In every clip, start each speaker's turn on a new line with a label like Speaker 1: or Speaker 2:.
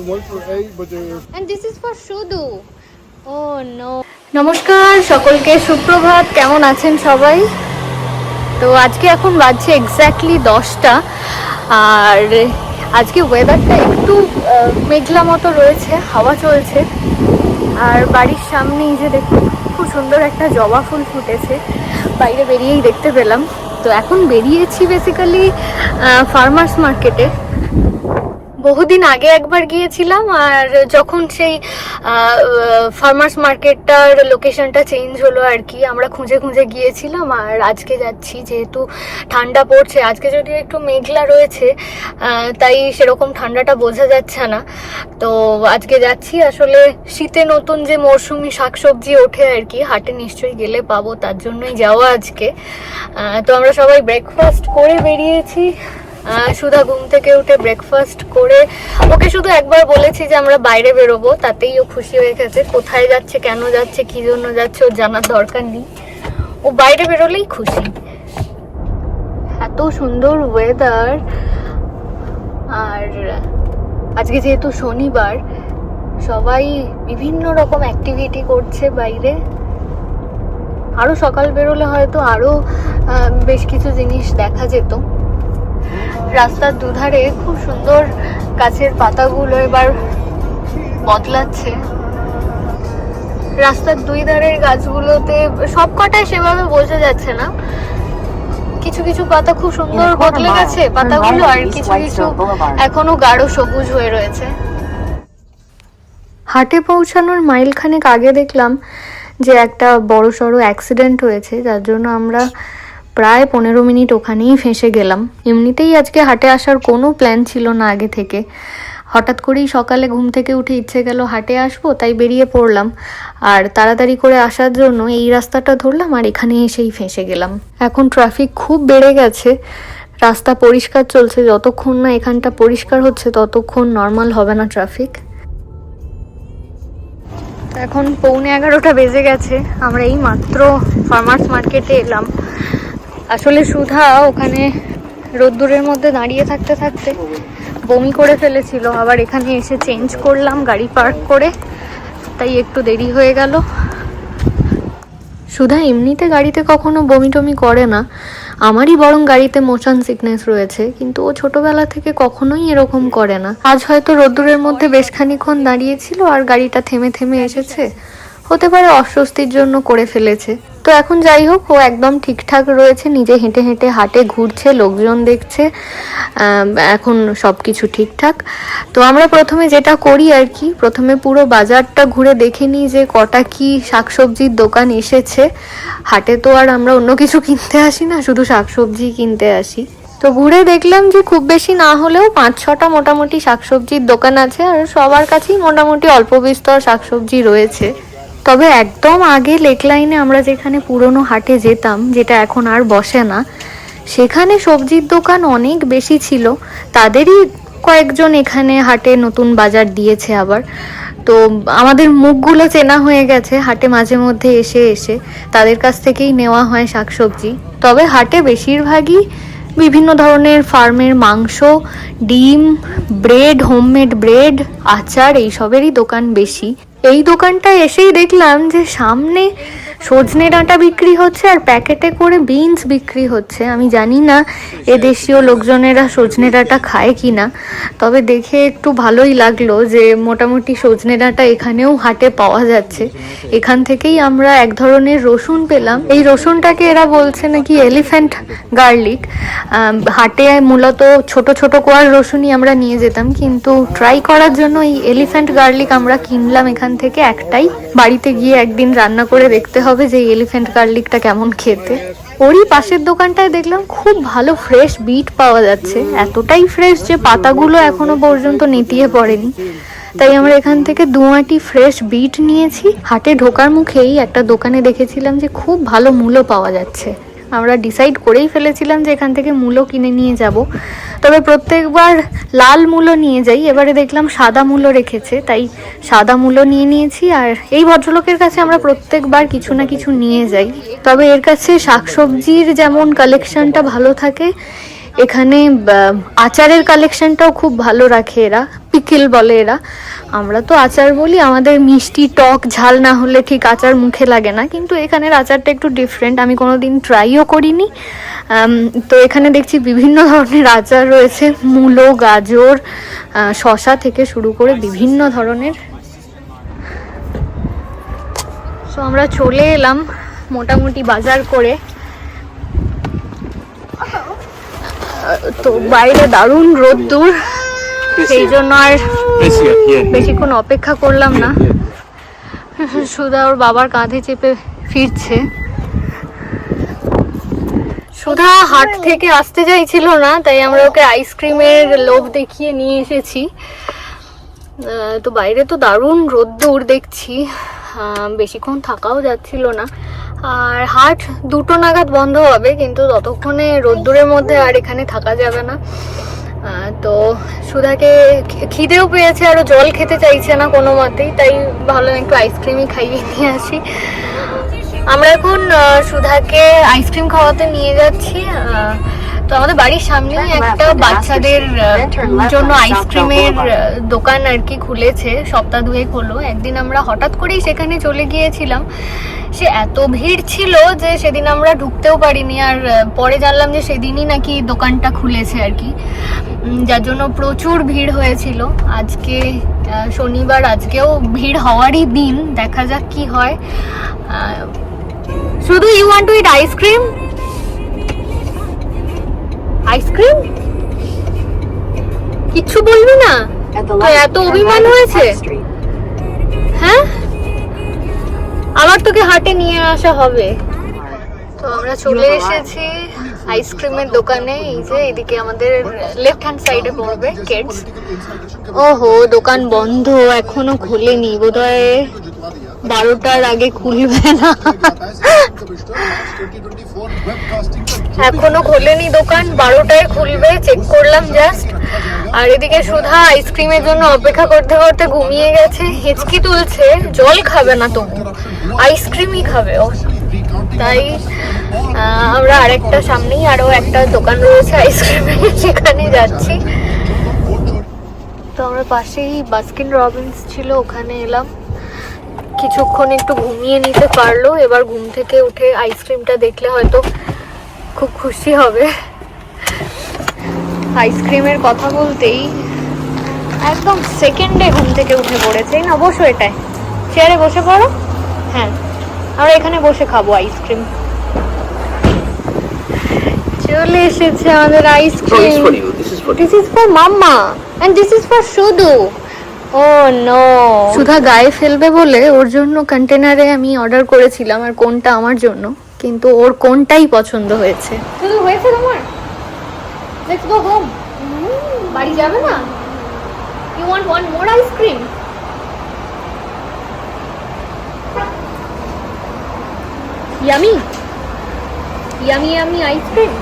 Speaker 1: one for eight, but they're
Speaker 2: And this is for Shudu. Oh no. নমস্কার সকলকে সুপ্রভাত। কেমন আছেন সবাই? তো আজকে এখন বাজছে এক্স্যাক্টলি দশটা। আর আজকে ওয়েদারটা একটু মেঘলা মতো রয়েছে হাওয়া চলছে। আর বাড়ির সামনেই যে দেখুন খুব সুন্দর একটা জবা ফুল ফুটেছে। বাইরে বেরিয়েই দেখতে পেলাম। তো এখন বেরিয়েছি বেসিক্যালি ফার্মার্স মার্কেটে বহুদিন আগে একবার গিয়েছিলাম আর যখন সেই ফার্মার্স মার্কেটটার লোকেশনটা চেঞ্জ হলো আর কি, আমরা খুঁজে খুঁজে গিয়েছিলাম আর আজকে যাচ্ছি যেহেতু ঠান্ডা পড়ছে, আজকে যদিও একটু মেঘলা রয়েছে তাই সেরকম ঠান্ডাটা বোঝা যাচ্ছে না। তো আজকে যাচ্ছি, আসলে শীতে নতুন যে মরশুমি শাকসবজি ওঠে আর কি, হাটে নিশ্চয়ই গেলে পাবো, তার জন্যই যাওয়া আজকে। তো আমরা সবাই ব্রেকফাস্ট করে বেরিয়েছি। সুধা ঘুম থেকে উঠে ব্রেকফাস্ট করে ওকে শুধু একবার বলেছি যে আমরা বাইরে বেরোবো তাতেই ও খুশি হয়ে গেছে। কোথায় যাচ্ছে কেন যাচ্ছে কি জন্য যাচ্ছে ওর জানার দরকার নেই। ও বাইরে বেরোলেই খুশি। এত সুন্দর ওয়েদার আর আজকে যেহেতু শনিবার সবাই বিভিন্ন রকম অ্যাক্টিভিটি করছে বাইরে। আরও সকাল বেরোলে হয়তো আরও আহ, বেশ কিছু জিনিস দেখা যেত। রাস্তার দুধারে খুব সুন্দর গাছের পাতাগুলো এবার বদলাচ্ছে। রাস্তার দুই ধারের গাছগুলোতে সব কটাই সেভাবে বোঝা যাচ্ছে না। কিছু কিছু পাতা খুব সুন্দর বদলে গেছে পাতাগুলো আর কিছু কিছু এখনও গাঢ় সবুজ হয়ে রয়েছে। হাটে পৌঁছানোর মাইলখানেক আগে দেখলাম যে একটা বড় সড়ো অ্যাক্সিডেন্ট হয়েছে যার জন্য আমরা প্রায় পনেরো মিনিট ওখানেই ফেঁসে গেলাম। এমনিতেই আজকে হাটে আসার কোনো প্ল্যান ছিল না আগে থেকে। হঠাৎ করেই সকালে ঘুম থেকে উঠে ইচ্ছে গেল হাটে আসব, তাই বেরিয়ে পড়লাম। আর তাড়াতাড়ি করে আসার জন্য এই রাস্তাটা ধরলাম আর এখানে এসেই ফেঁসে গেলাম। এখন ট্রাফিক খুব বেড়ে গেছে। রাস্তা পরিষ্কার চলছে, যতক্ষণ না এখানটা পরিষ্কার হচ্ছে, ততক্ষণ নর্মাল হবে না ট্রাফিক এখন পৌনে এগারোটা বেজে গেছে, আমরা এই মাত্র ফার্মার্স মার্কেটে এলাম। আসলে সুধা ওখানে রোদ্দুরের মধ্যে দাঁড়িয়ে থাকতে থাকতে বমি করে ফেলেছিল। আবার এখানে এসে চেঞ্জ করলাম, গাড়ি পার্ক করে। তাই একটু দেরি হয়ে গেল। সুধা এমনিতে গাড়িতে কখনো বমি টমি করে না। আমারই বরং গাড়িতে মোশন সিকনেস রয়েছে, কিন্তু ও ছোটবেলা থেকে কখনোই এরকম করে না। আজ হয়তো রোদ্দুরের মধ্যে বেশ খানিক্ষণ দাঁড়িয়েছিল আর গাড়িটা থেমে থেমে এসেছে। হতে পারে অস্বস্তির জন্য করে ফেলেছে। তো এখন যাই হোক, ও একদম ঠিকঠাক রয়েছে, নিজে হেঁটে হেঁটে হাটে ঘুরছে, লোকজন দেখছে এখন সব কিছু ঠিকঠাক। তো আমরা প্রথমে যেটা করি আর কি, প্রথমে পুরো বাজারটা ঘুরে দেখে নিই যে কটা কি শাকসবজির দোকান এসেছে। হাটে তো আর আমরা অন্য কিছু কিনতে আসি না, শুধু শাকসবজি কিনতে আসি। তো ঘুরে দেখলাম যে খুব বেশি না হলেও পাঁচ ছটা মোটামুটি শাকসবজির দোকান আছে, আর সবার কাছেই মোটামুটি অল্প বিস্তর শাকসবজি রয়েছে। তবে একদম আগে লেক লাইনে আমরা যেখানে পুরনো হাটে যেতাম, যেটা এখন আর বসে না, সেখানে সবজির দোকান অনেক বেশি ছিল। তাদেরই কয়েকজন এখানে হাটে নতুন বাজার দিয়েছে আবার। তো আমাদের মুখগুলো চেনা হয়ে গেছে, হাটে মাঝে মধ্যে এসে এসে তাদের কাছ থেকেই নেওয়া হয় শাকসবজি। তবে হাটে বেশিরভাগই বিভিন্ন ধরনের ফার্মের মাংস, ডিম ব্রেড হোমমেড ব্রেড আচার, এইসবেরই দোকান বেশি। এই দোকানটায় এসেই দেখলাম যে সামনে সজনে ডাঁটা বিক্রি হচ্ছে আর প্যাকেটে করে বিনস বিক্রি হচ্ছে। আমি জানি না এ দেশীয় লোকজনেরা সজনে ডাঁটা খায় কি না তবে দেখে একটু ভালোই লাগল যে মোটামুটি সজনে ডাঁটা এখানেও হাটে পাওয়া যাচ্ছে। এখান থেকেই আমরা এক ধরনের রসুন পেলাম। এই রসুনটাকে এরা বলছে নাকি এলিফ্যান্ট গার্লিক। হাটে মূলত ছোট ছোট কোয়ার রসুনই আমরা নিয়ে যেতাম, কিন্তু ট্রাই করার জন্য এই এলিফ্যান্ট গার্লিক আমরা কিনলাম এখান থেকে একটাই। বাড়িতে গিয়ে একদিন রান্না করে দেখতে হবে। যে এলিফ্যান্ট গার্লিকটা কেমন খেতে। ওরই পাশের দোকানটায় দেখলাম খুব ভালো ফ্রেশ বিট পাওয়া যাচ্ছে। এতটাই ফ্রেশ যে পাতাগুলো এখনও পর্যন্ত নেতিয়ে পড়েনি। তাই আমরা এখান থেকে দুয়াটি ফ্রেশ বিট নিয়েছি। হাটে ঢোকার মুখেই একটা দোকানে দেখেছিলাম যে খুব ভালো মূল্য পাওয়া যাচ্ছে। আমরা ডিসাইড করেই ফেলেছিলাম যে এখান থেকে মূলো কিনে নিয়ে যাব। তবে প্রত্যেকবার লাল মূলো নিয়ে যাই। এবারে দেখলাম সাদা মূলো রেখেছে, তাই সাদা মূলো নিয়ে নিয়েছি। আর এই ভদ্রলোকের কাছে আমরা প্রত্যেকবার কিছু না কিছু নিয়ে যাই। তবে এর কাছে শাকসবজির যেমন কালেকশনটা ভালো থাকে, এখানে আচারের কালেকশনটাও খুব ভালো রাখে এরা। মুশকিল বলে এরা। আমরা তো আচার বলি, আমাদের মিষ্টি টক ঝাল না হলে ঠিক আচার মুখে লাগে না। কিন্তু এখানের আচারটা একটু ডিফারেন্ট আমি কোনো দিন ট্রাইও করিনি তো এখানে দেখছি বিভিন্ন ধরনের আচার রয়েছে, মূলো, গাজর শশা থেকে শুরু করে বিভিন্ন ধরনের। সো আমরা চলে এলাম মোটামুটি বাজার করে। তো বাইরে দারুণ রোদ্দুর। সেই জন্য আর. বেশিক্ষণ অপেক্ষা করলাম না। সুধা ওর বাবার কাঁধে চেপে ফিরছে। সুধা হাট থেকে আসতে চাইছিল না তাই আমরা ওকে আইসক্রিমের লোভ দেখিয়ে নিয়ে এসেছি। তো বাইরে তো দারুণ রোদ্দুর দেখছি। বেশিক্ষণ থাকাও যাচ্ছিল না। আর হাট দুটো নাগাদ বন্ধ হবে কিন্তু ততক্ষণে রোদ্দুরের মধ্যে আর এখানে থাকা যাবে না। তো সুধাকে খিদেও পেয়েছে আরও জল খেতে চাইছে না কোনো মতেই তাই ভাবলাম একটু আইসক্রিমই খাইয়ে নিয়ে আসি। আমরা এখন সুধাকে আইসক্রিম খাওয়াতে নিয়ে যাচ্ছি তো আমাদের বাড়ির সামনেই একটা বাচ্চাদের জন্য আইসক্রিমের দোকান আর কি খুলেছে সপ্তাহ দুয়েক হলো। একদিন আমরা হঠাৎ করেই সেখানে চলে গিয়েছিলাম। সে এত ভিড় ছিল যে সেদিন আমরা ঢুকতেও পারিনি আর পরে জানলাম যে সেদিনই নাকি দোকানটা খুলেছে আর কি। যার জন্য প্রচুর ভিড় হয়েছিল। আজকে শনিবার আজকেও ভিড় হওয়ারই দিন। দেখা যাক কি হয়। শুধু you want to eat ice cream ice cream কিচ্ছু বলবি না? এত অভিমান হয়েছে? হ্যাঁ? আবার তোকে হাটে নিয়ে আসা হবে। তো আমরা চলে এসেছি। আইসক্রিমের দোকানে, এই যে এদিকে আমাদের লেফট হ্যান্ড সাইডে পড়বে কেটস ওহো, দোকান বন্ধ, এখনও খোলেনি। বোধহয় বারোটার আগে খুলবে না। এখনও খোলেনি দোকান, বারোটায় খুলবে চেক করলাম জাস্ট আর এদিকে সুধা আইসক্রিমের জন্য অপেক্ষা করতে করতে ঘুমিয়ে গেছে, হেঁচকি তুলছে, জল খাবে না তবু আইসক্রিমই খাবে ও। তাই আমরা আরেকটা সামনেই আরও একটা দোকান রয়েছে আইসক্রিমের সেখানে যাচ্ছি। তো আমরা পাশেই বাস্কিন রবিন্স ছিল, ওখানে এলাম। কিছুক্ষণ একটু ঘুমিয়ে নিতে পারল, এবার ঘুম থেকে উঠে আইসক্রিমটা দেখলে হয়তো খুব খুশি হবে। আইসক্রিমের কথা বলতেই একদম সেকেন্ডে ঘুম থেকে উঠে পড়েছে। না, বসো এটায়। চেয়ারে বসে পড়ো। হ্যাঁ আমরা এখানে বসে খাব আইসক্রিম চলে এসেছে আমাদের ice cream. This is for mamma and this is for শুধু ও নো সুধা গায়ে ফেলবে বলে ওর জন্য কন্টেনারে আমি অর্ডার করেছিলাম আর কোনটা আমার জন্য কিন্তু ওর কোনটাই পছন্দ হয়েছে। শুধু হয়েছে তোমার? লেটস গো হোম বাড়ি যাবে না? You want one more ice cream yummy yummy yummy ice cream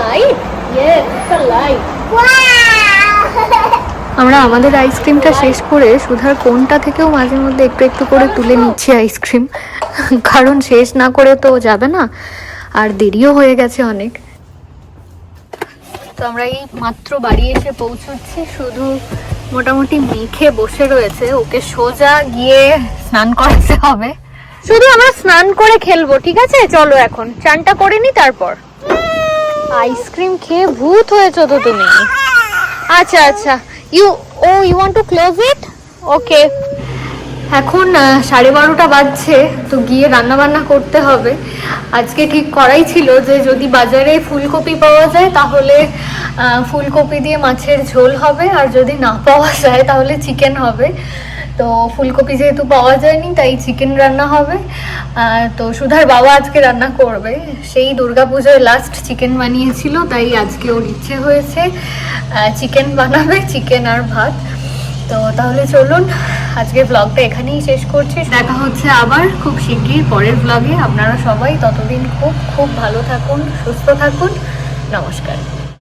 Speaker 2: light yes it's a light আমরা আমাদের আইসক্রিমটা শেষ করে সুধার কোনটা থেকেও মাঝে মধ্যে একটু একটু করে তুলে নিচ্ছি আইসক্রিম। কারণ শেষ না করে তো যাবে না। আর দেরিও হয়ে গেছে অনেক। তো আমরা এই মাত্র বাড়ি এসে পৌঁছচ্ছি। শুধু মোটামুটি মেখে বসে রয়েছে। ওকে সোজা গিয়ে স্নান করাতে হবে। শুধু আমরা স্নান করে খেলব ঠিক আছে? চলো এখন। চানটা করে নি তারপর। আইসক্রিম খেয়ে ভূত হয়েছো তো তুমি। আচ্ছা আচ্ছা। You oh you want to close it okay এখন সাড়ে বারোটা বাজছে, তো গিয়ে রান্না বান্না করতে হবে। আজকে ঠিক করাই ছিল যে, যদি বাজারে ফুলকপি পাওয়া যায়, তাহলে ফুলকপি দিয়ে মাছের ঝোল হবে, আর যদি না পাওয়া যায়, তাহলে চিকেন হবে। তো ফুলকপি যেহেতু পাওয়া যায়নি, তাই চিকেন রান্না হবে। তো সুধার বাবা আজকে রান্না করবে। সেই দুর্গাপুজোয় লাস্ট চিকেন বানিয়েছিল, তাই আজকে ওর ইচ্ছে হয়েছে চিকেন বানাবে চিকেন আর ভাত। তো তাহলে চলুন, আজকে ব্লগটা এখানেই শেষ করছি। দেখা হচ্ছে আবার খুব শিগগির পরের ব্লগে আপনারা সবাই ততদিন খুব খুব ভালো থাকুন, সুস্থ থাকুন। নমস্কার।